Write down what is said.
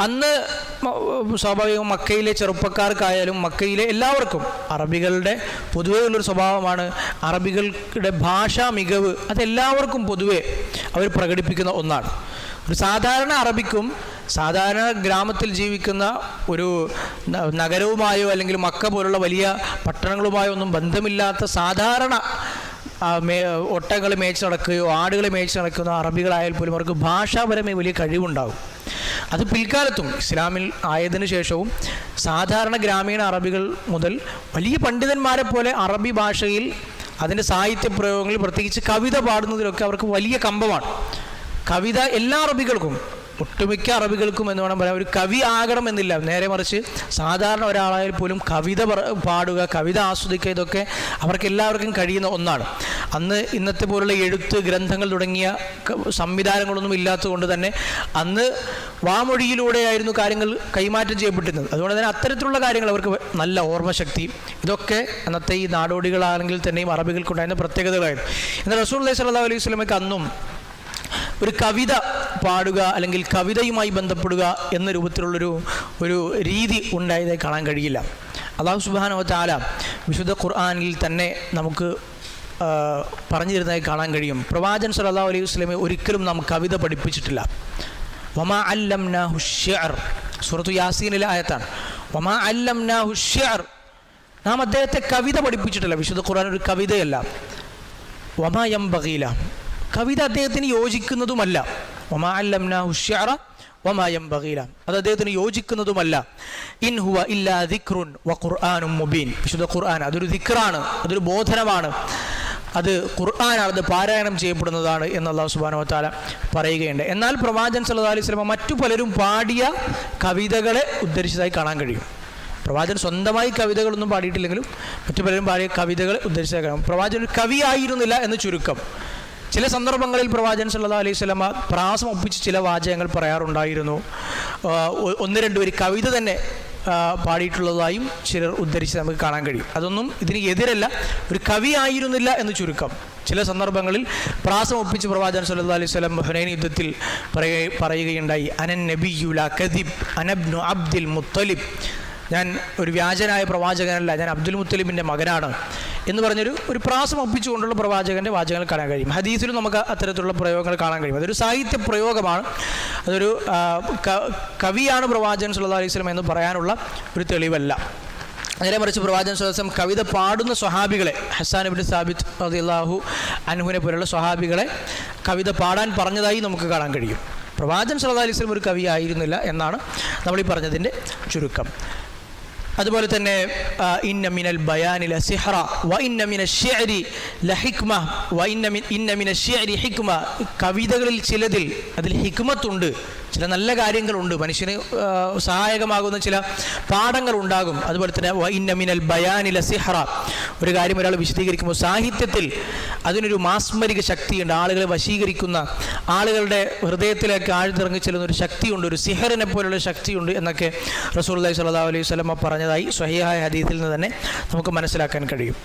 അന്ന് സ്വാഭാവികം മക്കയിലെ ചെറുപ്പക്കാർക്കായാലും മക്കയിലെ എല്ലാവർക്കും അറബികളുടെ പൊതുവേ ഉള്ളൊരു സ്വഭാവമാണ് അറബികളുടെ ഭാഷാ മികവ് അതെല്ലാവർക്കും പൊതുവേ അവർ പ്രകടിപ്പിക്കുന്ന ഒന്നാണ്. ഒരു സാധാരണ അറബിക്കും സാധാരണ ഗ്രാമത്തിൽ ജീവിക്കുന്ന ഒരു നഗരവുമായോ അല്ലെങ്കിൽ മക്ക പോലുള്ള വലിയ പട്ടണങ്ങളുമായോ ഒന്നും ബന്ധമില്ലാത്ത സാധാരണ ഒട്ടകൾ മേച്ച് നടക്കുകയോ ആടുകൾ മേച്ച് നടക്കുന്ന അറബികളായാൽ പോലും അവർക്ക് ഭാഷാപരമായി വലിയ കഴിവുണ്ടാകും അത് പിൽക്കാലത്തും ഇസ്ലാമിൽ ആയതിനു ശേഷവും സാധാരണ ഗ്രാമീണ അറബികൾ മുതൽ വലിയ പണ്ഡിതന്മാരെ പോലെ അറബി ഭാഷയിൽ അതിന്റെ സാഹിത്യ പ്രയോഗങ്ങളിൽ പ്രത്യേകിച്ച് കവിത പാടുന്നതിലൊക്കെ അവർക്ക് വലിയ കമ്പമാണ്. കവിത എല്ലാ അറബികൾക്കും ഒട്ടുമിക്ക അറബികൾക്കും എന്ന് വേണം പറയാം ഒരു കവി ആകണം എന്നില്ല. നേരെ മറിച്ച് സാധാരണ ഒരാളായാൽ പോലും കവിത പാടുക കവിത ആസ്വദിക്കുക ഇതൊക്കെ അവർക്ക് എല്ലാവർക്കും കഴിയുന്ന ഒന്നാണ്. അന്ന് ഇന്നത്തെ പോലുള്ള എഴുത്ത് ഗ്രന്ഥങ്ങൾ തുടങ്ങിയ സംവിധാനങ്ങളൊന്നും ഇല്ലാത്തതുകൊണ്ട് തന്നെ അന്ന് വാമൊഴിയിലൂടെയായിരുന്നു കാര്യങ്ങൾ കൈമാറ്റം ചെയ്യപ്പെട്ടിരുന്നത്. അതുകൊണ്ട് തന്നെ അത്തരത്തിലുള്ള കാര്യങ്ങൾ അവർക്ക് നല്ല ഓർമ്മശക്തി. ഇതൊക്കെ അന്നത്തെ ഈ നാടോടികളാണെങ്കിൽ തന്നെയും അറബികൾക്കുണ്ടായിരുന്ന പ്രത്യേകതകളായിരുന്നു. എന്നാൽ റസൂൽ അലൈഹി സ്വല്ലാ അലൈഹി സ്വലമയ്ക്ക് അന്നും ഒരു കവിത പാടുക അല്ലെങ്കിൽ കവിതയുമായി ബന്ധപ്പെടുക എന്ന രൂപത്തിലുള്ളൊരു ഒരു രീതി ഉണ്ടായതായി കാണാൻ കഴിയില്ല. അള്ളാഹു സുബാനോ താല വിശുദ്ധ ഖുർആാനിൽ തന്നെ നമുക്ക് പറഞ്ഞു തരുന്നതായി കാണാൻ കഴിയും. പ്രവാചൻ സല്ലല്ലാഹു അലൈഹി വസ്ലമെ ഒരിക്കലും നാം കവിത പഠിപ്പിച്ചിട്ടില്ല. വമാ അല്ലംനാഹു ഹുഷ്യർ സൂറത്തു യാസീനിലെ ആയത്താണ്. വമാ അല്ലംനാഹു ഹുഷ്യർ നാം അദ്ദേഹത്തെ കവിത പഠിപ്പിച്ചിട്ടില്ല. വിശുദ്ധ ഖുർആൻ ഒരു കവിതയല്ല. വമായം ബഗീല കവിത അദ്ദേഹത്തിന് യോജിക്കുന്നതുമല്ല. വമാ ഹുഷ്യാറ ഒമായം ബഹീല അത് അദ്ദേഹത്തിന് യോജിക്കുന്നതുമല്ല. ഇൻ ഹുവ ഇല്ലാ ദിക്റുൻ ഖുർആനും മുബീൻ. വിശുദ്ധ ഖുർആൻ അതൊരു ദിക്റാണ് അതൊരു ബോധനമാണ്. അത് ഖുർആാനാണ് അത് പാരായണം ചെയ്യപ്പെടുന്നതാണ് എന്ന് അള്ളാഹു സുബാനോ താല പറയുകയുണ്ട്. എന്നാൽ പ്രവാചൻ സല്ലാ അലൈഹി സ്വലമ മറ്റു പലരും പാടിയ കവിതകളെ ഉദ്ധരിച്ചതായി കാണാൻ കഴിയും. പ്രവാചകൻ സ്വന്തമായി കവിതകളൊന്നും പാടിയിട്ടില്ലെങ്കിലും മറ്റു പലരും പാടിയ കവിതകളെ ഉദ്ധരിച്ചതായി കാണാം. പ്രവാചകൻ ഒരു കവിയായിരുന്നില്ല എന്ന് ചുരുക്കം. ചില സന്ദർഭങ്ങളിൽ പ്രവാചകൻ സല്ലാ അലൈഹി സ്വലമ പ്രാസം ഒപ്പിച്ച് ചില വാചകങ്ങൾ പറയാറുണ്ടായിരുന്നു. ഒന്ന് രണ്ട് ഒരു കവിത തന്നെ പാടിയിട്ടുള്ളതായും ചിലർ ഉദ്ധരിച്ച് നമുക്ക് കാണാൻ കഴിയും. അതൊന്നും ഇതിന് എതിരല്ല ഒരു കവി ആയിരുന്നില്ല എന്ന് ചുരുക്കം. ചില സന്ദർഭങ്ങളിൽ പ്രാസം ഒപ്പിച്ച് പ്രവാചകൻ സല്ലല്ലാഹു അലൈഹി സ്വലം ഹുനൈൻ യുദ്ധത്തിൽ പറയ പറയുകയുണ്ടായി അനൻ നബിയുല കദിബ് അനബ്നു അബ്ദുൽ മുത്തലിബ്. ഞാൻ ഒരു വ്യാജനായ പ്രവാചകനല്ല ഞാൻ അബ്ദുൽ മുത്തലിബിന്റെ മകനാണ്. എന്ന് പറഞ്ഞൊരു ഒരു പ്രാസം ഒപ്പിച്ചുകൊണ്ടുള്ള പ്രവാചകന്റെ വാചകങ്ങൾ കാണാൻ കഴിയും. ഹദീസിലും നമുക്ക് അത്തരത്തിലുള്ള പ്രയോഗങ്ങൾ കാണാൻ കഴിയും. അതൊരു സാഹിത്യ പ്രയോഗമാണ്. അതൊരു കവിയാണ് പ്രവാചകൻ സുല്ലാ അലൈഹി വസല്ലം എന്ന് പറയാനുള്ള ഒരു തെളിവല്ല. നേരെ മറിച്ച് പ്രവാചകൻ സ്വലം കവിത പാടുന്ന സ്വഹാബികളെ ഹസാൻ ഇബ്നു സാബിത്ത് റളിയല്ലാഹു അൻഹുവിനെ പോലുള്ള സ്വഹാബികളെ കവിത പാടാൻ പറഞ്ഞതായി നമുക്ക് കാണാൻ കഴിയും. പ്രവാചകൻ സല്ലല്ലാഹു അലൈഹി ഒരു കവിയായിരുന്നില്ല എന്നാണ് നമ്മൾ ഈ പറഞ്ഞതിന്റെ ചുരുക്കം. അതുപോലെ തന്നെ ഇന്നമിനൽ ഇന്ന മിനൽ ബയാനില സിഹ്റ വ ഇന്നമിന ഷിഅരി ലഹിക്മ വ ഇന്ന ഇന്നമിന ഇന്ന മിന ഷിഅരി ഹിക്മ. കവിതകളിൽ ചിലതിൽ അതിൽ ഹിക്മത്തുണ്ട്. ചില നല്ല കാര്യങ്ങളുണ്ട്. മനുഷ്യന് സഹായകമാകുന്ന ചില പാഠങ്ങൾ ഉണ്ടാകും അതുപോലെ തന്നെ വ ഇന്ന മിനൽ ബയാനില സിഹറ ഒരു കാര്യം ഒരാൾ വിശദീകരിക്കുമ്പോൾ സാഹിത്യത്തിൽ അതിനൊരു മാസ്മരിക ശക്തിയുണ്ട്. ആളുകളെ വശീകരിക്കുന്ന ആളുകളുടെ ഹൃദയത്തിലേക്ക് ആഴ്ന്നിറങ്ങി ചെല്ലുന്ന ഒരു ശക്തിയുണ്ട്. ഒരു സിഹറിനെ പോലുള്ള ശക്തിയുണ്ട് എന്നൊക്കെ റസൂൽ അലൈഹി സ്വല്ലാ അലൈഹി സ്വലമ പറഞ്ഞതായി സ്വഹിയായ ഹദീസിൽ നിന്ന് തന്നെ നമുക്ക് മനസ്സിലാക്കാൻ കഴിയും.